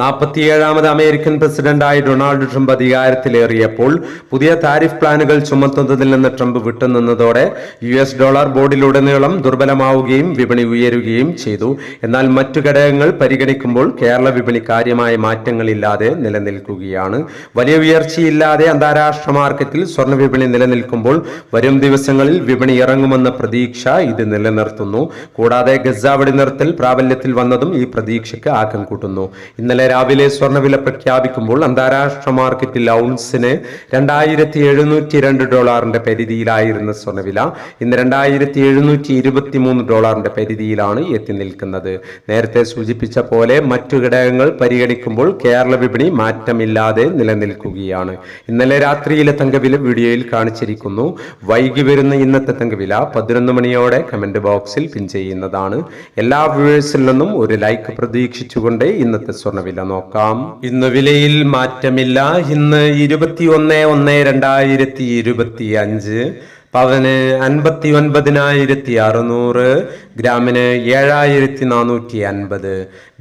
നാൽപ്പത്തിയേഴാമത് American പ്രസിഡന്റായി Donald Trump അധികാരത്തിലേറിയപ്പോൾ പുതിയ താരിഫ് പ്ലാനുകൾ ചുമത്തുന്നതിൽ നിന്ന് ട്രംപ് വിട്ടുനിന്നതോടെ യു എസ് ഡോളർ ബോർഡിലുടനീളം ദുർബലമാവുകയും വിപണി ഉയരുകയും ചെയ്തു. എന്നാൽ മറ്റു ഘടകങ്ങൾ പരിഗണിക്കുമ്പോൾ കേരള വിപണി കാര്യമായ മാറ്റങ്ങളില്ലാതെ നിലനിൽക്കുകയാണ്. വലിയ ഉയർച്ചയില്ലാതെ അന്താരാഷ്ട്ര മാർക്കറ്റിൽ സ്വർണ വിപണി നിലനിൽക്കുമ്പോൾ വരും ദിവസങ്ങളിൽ വിപണി ഇറങ്ങുമെന്ന പ്രതീക്ഷ ഇത് നിലനിർത്തുന്നു. കൂടാതെ ഗസ വെടിനിർത്തൽ പ്രാബല്യത്തിൽ വന്നതും ഈ പ്രതീക്ഷയ്ക്ക് ആക്കം കൂട്ടുന്നു. ഇന്നലെ രാവിലെ സ്വർണവില പ്രഖ്യാപിക്കുമ്പോൾ അന്താരാഷ്ട്ര മാർക്കറ്റിൽ ഔൺസിന് രണ്ടായിരത്തി എഴുന്നൂറ്റി രണ്ട് ഡോളറിന്റെ പരിധിയിലായിരുന്ന സ്വർണവില ഇന്ന് രണ്ടായിരത്തി എഴുന്നൂറ്റി ഇരുപത്തി മൂന്ന് ഡോളറിന്റെ പരിധിയിലാണ് എത്തി നിൽക്കുന്നത്. നേരത്തെ സൂചിപ്പിച്ച പോലെ മറ്റു ഘടകങ്ങൾ പരിഗണിക്കുമ്പോൾ കേരള വിപണി മാറ്റമില്ലാതെ നിലനിൽക്കുകയാണ്. ഇന്നലെ രാത്രിയിലെ തങ്കവില വീഡിയോയിൽ കാണിച്ചിരിക്കുന്നു. വൈകി വരുന്ന ഇന്നത്തെ തങ്കവില പതിനൊന്ന് മണിയോടെ കമന്റ് ബോക്സിൽ പിൻ ചെയ്യുന്നതാണ്. എല്ലാ വ്യൂവേഴ്സിൽ നിന്നും ഒരു ലൈക്ക് പ്രതീക്ഷിച്ചുകൊണ്ട് ഇന്നത്തെ സ്വർണവില നോക്കാം. ഇന്ന് വിലയിൽ മാറ്റമില്ല. ഇന്ന് ഇരുപത്തി ഒന്ന് ഒന്ന് രണ്ടായിരത്തി ഇരുപത്തി അഞ്ച് പവന് അൻപത്തി ഒൻപതിനായിരത്തി അറുന്നൂറ് ഗ്രാമിന് ഏഴായിരത്തി നാനൂറ്റി അൻപത്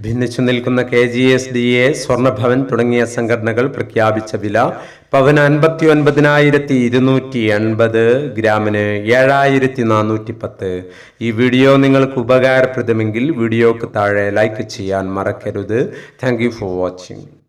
ഭിന്നിച്ചു നിൽക്കുന്ന K G S D A Swarnabhavan തുടങ്ങിയ സംഘടനകൾ പ്രഖ്യാപിച്ച വില പവന് അൻപത്തി ഒൻപതിനായിരത്തി ഇരുന്നൂറ്റി എൺപത് ഗ്രാമിന് ഏഴായിരത്തി നാനൂറ്റി പത്ത് ഈ വീഡിയോ നിങ്ങൾക്ക് ഉപകാരപ്രദമെങ്കിൽ വീഡിയോക്ക് താഴെ ലൈക്ക് ചെയ്യാൻ മറക്കരുത്. Thank for watching.